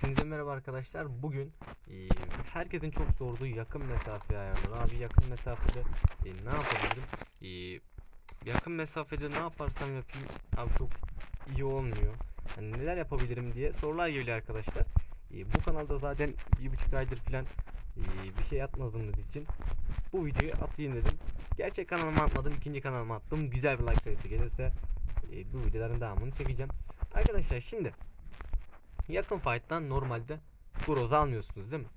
Hepinize merhaba arkadaşlar. Bugün e, herkesin çok sorduğu yakın mesafe ayarları. Abi yakın mesafede e, ne yapabilirim? E, yakın mesafede ne yaparsam yapayım abi çok iyi olmuyor. Hani neler yapabilirim diye sorular geliyor arkadaşlar. E, bu kanalda zaten bir buçuk aydır falan e, bir şey atmadığımız için bu videoyu atayım dedim. Gerçek kanalıma atmadım, ikinci kanalıma attım. Güzel bir like sayısı gelirse e, bu videoların devamını çekeceğim. Arkadaşlar şimdi Yakın fight'tan normalde Groza almıyorsunuz değil mi?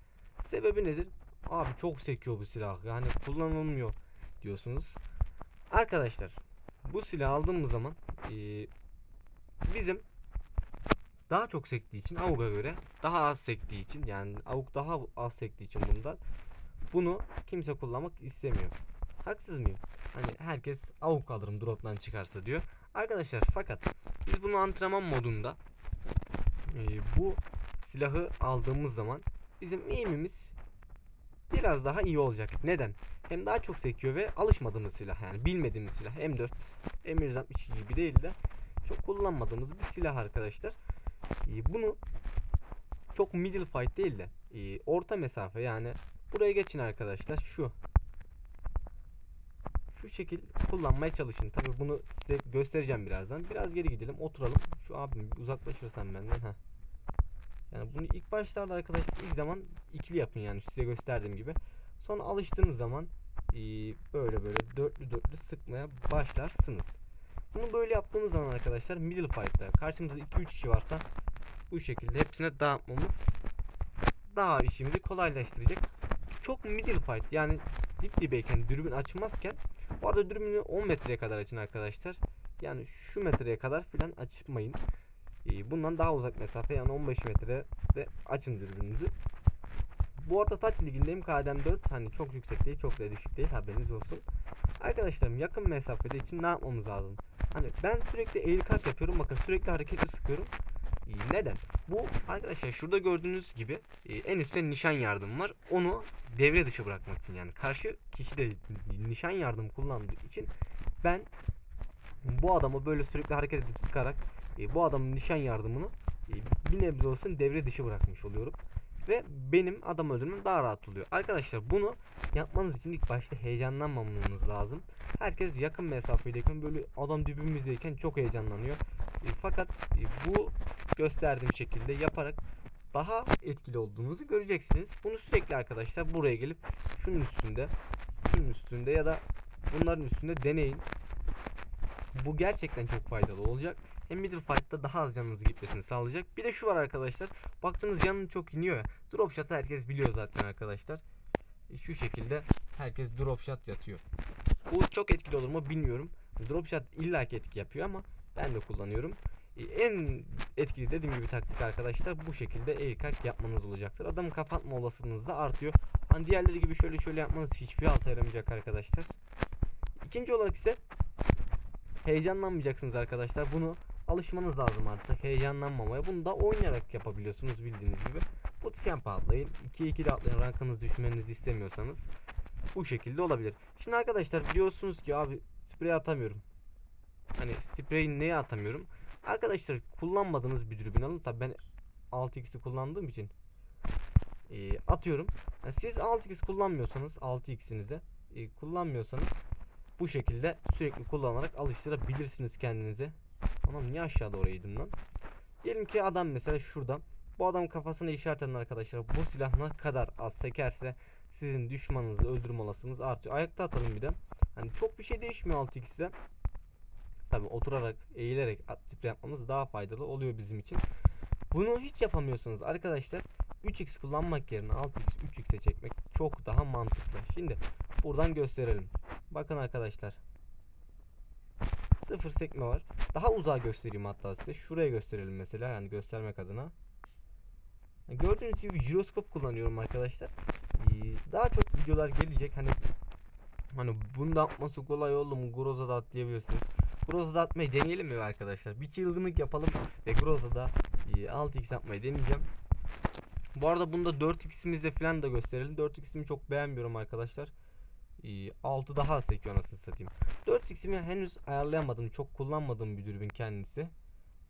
Sebebi nedir? Abi çok sekiyor bu silah. Yani kullanılmıyor diyorsunuz. Arkadaşlar bu silah aldığımız zaman eee, bizim daha çok sektiği için AUG'a göre daha az sektiği için yani AUG daha az sektiği için bundan bunu kimse kullanmak istemiyor. Haksız mıyım? Hani herkes AUG alırım drop'tan çıkarsa diyor. Arkadaşlar fakat biz bunu antrenman modunda e, bu silahı aldığımız zaman bizim eğimimiz biraz daha iyi olacak. Neden? Hem daha çok sekiyor ve alışmadığımız silah yani bilmediğimiz silah M4, M162 gibi değil de çok kullanmadığımız bir silah arkadaşlar. E, bunu çok middle fight değil de e, orta mesafe yani buraya geçin arkadaşlar şu şu şekil kullanmaya çalışın. Tabi bunu size göstereceğim birazdan. Biraz geri gidelim, oturalım. Şu abim uzaklaşırsan benden. Heh. Yani bunu ilk başlarda arkadaşlar ilk zaman ikili yapın yani size gösterdiğim gibi. Sonra alıştığınız zaman ee, böyle böyle dörtlü dörtlü sıkmaya başlarsınız. Bunu böyle yaptığımız zaman arkadaşlar middle fight'ta karşımızda 2-3 kişi varsa bu şekilde hepsine dağıtmamız daha işimizi kolaylaştıracak. Çok middle fight yani dip dibeyken dürbün açmazken bu arada dürbünü 10 metreye kadar açın arkadaşlar. Yani şu metreye kadar filan açmayın. Ee, bundan daha uzak mesafe yani 15 metrede açın dürbününüzü. Bu arada taç ligindeyim KDM 4 hani çok yüksek değil çok da düşük değil haberiniz olsun. Arkadaşlarım yakın mesafede için ne yapmamız lazım? Hani ben sürekli eğil kalk yapıyorum bakın sürekli hareketli sıkıyorum. Neden? Bu arkadaşlar şurada gördüğünüz gibi e, en üstte nişan yardım var. Onu devre dışı bırakmak için yani karşı kişi de nişan yardım kullandığı için ben bu adamı böyle sürekli hareket edip sıkarak e, bu adamın nişan yardımını e, bir nebze olsun devre dışı bırakmış oluyorum. Ve benim adam öldürmem daha rahat oluyor. Arkadaşlar bunu yapmanız için ilk başta heyecanlanmamanız lazım. Herkes yakın mesafedeyken böyle adam dibimizdeyken çok heyecanlanıyor. E, fakat e, bu gösterdiğim şekilde yaparak daha etkili olduğunuzu göreceksiniz. Bunu sürekli arkadaşlar buraya gelip şunun üstünde, şunun üstünde ya da bunların üstünde deneyin. Bu gerçekten çok faydalı olacak. Hem middle fight'ta daha az canınızı gitmesini sağlayacak. Bir de şu var arkadaşlar. Baktığınız canın çok iniyor ya. Drop shot'ı herkes biliyor zaten arkadaşlar. Şu şekilde herkes drop shot yatıyor. Bu çok etkili olur mu bilmiyorum. Drop shot illaki etki yapıyor ama ben de kullanıyorum. En etkili dediğim gibi taktik arkadaşlar bu şekilde air kalk yapmanız olacaktır. Adamı kapatma olasılığınız da artıyor. Hani diğerleri gibi şöyle şöyle yapmanız hiçbir alta yaramayacak arkadaşlar. İkinci olarak ise heyecanlanmayacaksınız arkadaşlar. Bunu alışmanız lazım artık heyecanlanmamaya. Bunu da oynayarak yapabiliyorsunuz bildiğiniz gibi. Bootcamp atlayın. 2-2'de atlayın rankınız düşmenizi istemiyorsanız. Bu şekilde olabilir. Şimdi arkadaşlar biliyorsunuz ki abi sprey atamıyorum. Hani spreyi neye atamıyorum? Arkadaşlar kullanmadığınız bir dürbün alın. Tabi ben 6x'i kullandığım için e, atıyorum. Yani siz 6x kullanmıyorsanız 6x'inizde e, kullanmıyorsanız bu şekilde sürekli kullanarak alıştırabilirsiniz kendinize. Anam niye aşağıda oraydım lan? Diyelim ki adam mesela şuradan bu adam kafasına işaret eden arkadaşlar bu silah ne kadar az sekerse sizin düşmanınızı öldürme olasılığınız artıyor. Ayakta atalım bir de. Hani çok bir şey değişmiyor 6x'de. Tabi oturarak, eğilerek sprey yapmamız daha faydalı oluyor bizim için. Bunu hiç yapamıyorsanız arkadaşlar 3x kullanmak yerine 6x 3x'e çekmek çok daha mantıklı. Şimdi buradan gösterelim. Bakın arkadaşlar. Sıfır sekme var. Daha uzağa göstereyim hatta size. Şuraya gösterelim mesela yani göstermek adına. Gördüğünüz gibi jiroskop kullanıyorum arkadaşlar. Daha çok videolar gelecek. Hani hani bunu da yapması kolay oldu mu Groza'da atlayabilirsiniz. Groza'da atmayı deneyelim mi arkadaşlar? Bir çılgınlık yapalım ve Groza'da 6x yapmayı deneyeceğim. Bu arada bunda 4x'imizde falan da gösterelim. 4x'imi çok beğenmiyorum arkadaşlar. 6 daha az sekiyor anasını satayım. 4x'imi henüz ayarlayamadım. Çok kullanmadığım bir dürbün kendisi.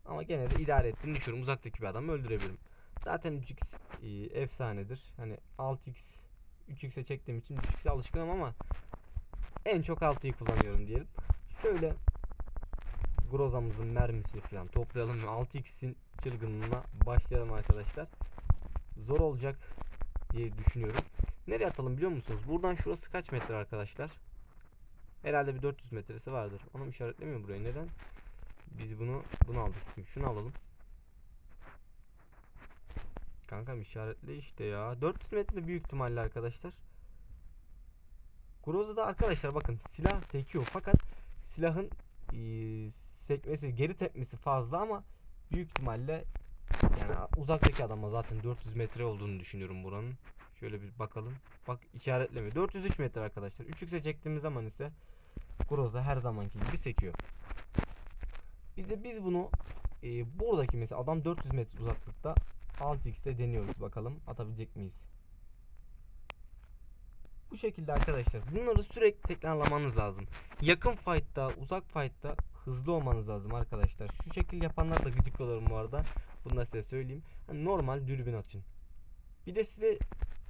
Ama gene de idare ettiğini düşünüyorum. Uzaktaki bir adamı öldürebilirim. Zaten 3x e, efsanedir. Hani 6x 3x'e çektiğim için 3x'e alışkınım ama en çok 6'yı kullanıyorum diyelim. Şöyle Groza'mızın mermisi falan toplayalım ve 6x'in çılgınlığına başlayalım arkadaşlar. Zor olacak diye düşünüyorum. Nereye atalım biliyor musunuz? Buradan şurası kaç metre arkadaşlar? Herhalde bir 400 metresi vardır. Onu işaretlemiyor buraya. Neden? Biz bunu bunu aldık. Şimdi şunu alalım. Kankam işaretle işte ya. 400 metre büyük ihtimalle arkadaşlar. Groza'da arkadaşlar bakın silah sekiyor fakat silahın sekmesi geri tepmesi fazla ama büyük ihtimalle yani uzaktaki adama zaten 400 metre olduğunu düşünüyorum buranın. Şöyle bir bakalım. Bak işaretlemiyor. 403 metre arkadaşlar. 3x'e çektiğimiz zaman ise Groza her zamanki gibi sekiyor. Biz de biz bunu e, buradaki mesela adam 400 metre uzaklıkta 6x'te deniyoruz bakalım atabilecek miyiz? Bu şekilde arkadaşlar bunları sürekli tekrarlamanız lazım. Yakın fight'ta, uzak fight'ta hızlı olmanız lazım arkadaşlar. Şu şekil yapanlar da gıcık olurum bu arada. Bunu da size söyleyeyim. Normal dürbün açın. Bir de size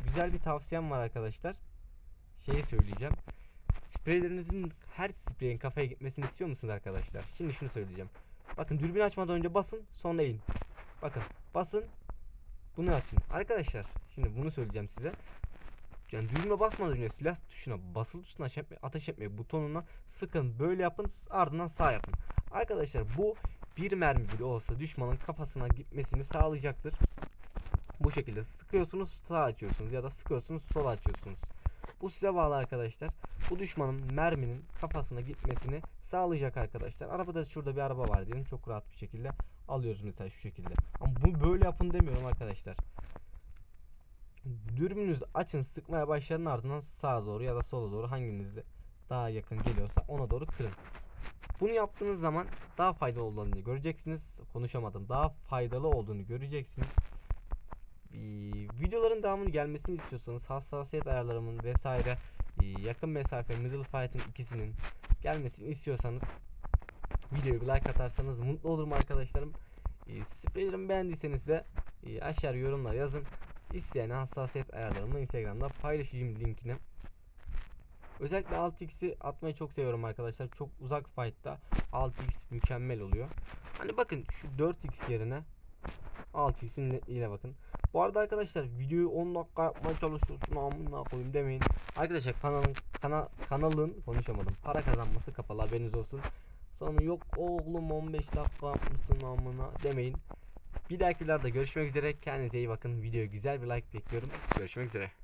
güzel bir tavsiyem var arkadaşlar. Şeyi söyleyeceğim. Spreylerinizin her spreyin kafaya gitmesini istiyor musunuz arkadaşlar? Şimdi şunu söyleyeceğim. Bakın dürbün açmadan önce basın sonra eğin. Bakın basın bunu açın. Arkadaşlar şimdi bunu söyleyeceğim size. Yani düğme basmadan önce silah tuşuna basılı tuşuna etme, ateş etme butonuna sıkın böyle yapın ardından sağ yapın. Arkadaşlar bu bir mermi bile olsa düşmanın kafasına gitmesini sağlayacaktır. Bu şekilde sıkıyorsunuz sağ açıyorsunuz ya da sıkıyorsunuz sol açıyorsunuz. Bu size bağlı arkadaşlar. Bu düşmanın merminin kafasına gitmesini sağlayacak arkadaşlar. Arabada şurada bir araba var diyelim. Çok rahat bir şekilde alıyoruz mesela şu şekilde. Ama bu böyle yapın demiyorum arkadaşlar. Dürbününüzü açın sıkmaya başların ardından sağa doğru ya da sola doğru hanginize daha yakın geliyorsa ona doğru kırın. Bunu yaptığınız zaman daha faydalı olduğunu göreceksiniz. Konuşamadım. Daha faydalı olduğunu göreceksiniz. Ee, videoların devamını gelmesini istiyorsanız hassasiyet ayarlarımın vesaire e, yakın mesafe middle fight'ın ikisinin gelmesini istiyorsanız videoyu bir like atarsanız mutlu olurum arkadaşlarım. E, spreylerimi beğendiyseniz de e, aşağı yorumlar yazın. İsteyen hassasiyet ayarlarımı Instagram'da paylaşacağım linkini. Özellikle 6x'i atmayı çok seviyorum arkadaşlar. Çok uzak fight'ta 6x mükemmel oluyor. Hani bakın şu 4x yerine 6x'in netliğine bakın. Bu arada arkadaşlar videoyu 10 dakika yapmaya çalışıyorsun amına koyayım demeyin. Arkadaşlar kanalın kana, kanalın konuşamadım. Para kazanması kapalı haberiniz olsun. Sonra yok oğlum 15 dakika yapmışsın amına demeyin. Bir dahaki videolarda görüşmek üzere. Kendinize iyi bakın. Videoya güzel bir like bekliyorum. Görüşmek üzere.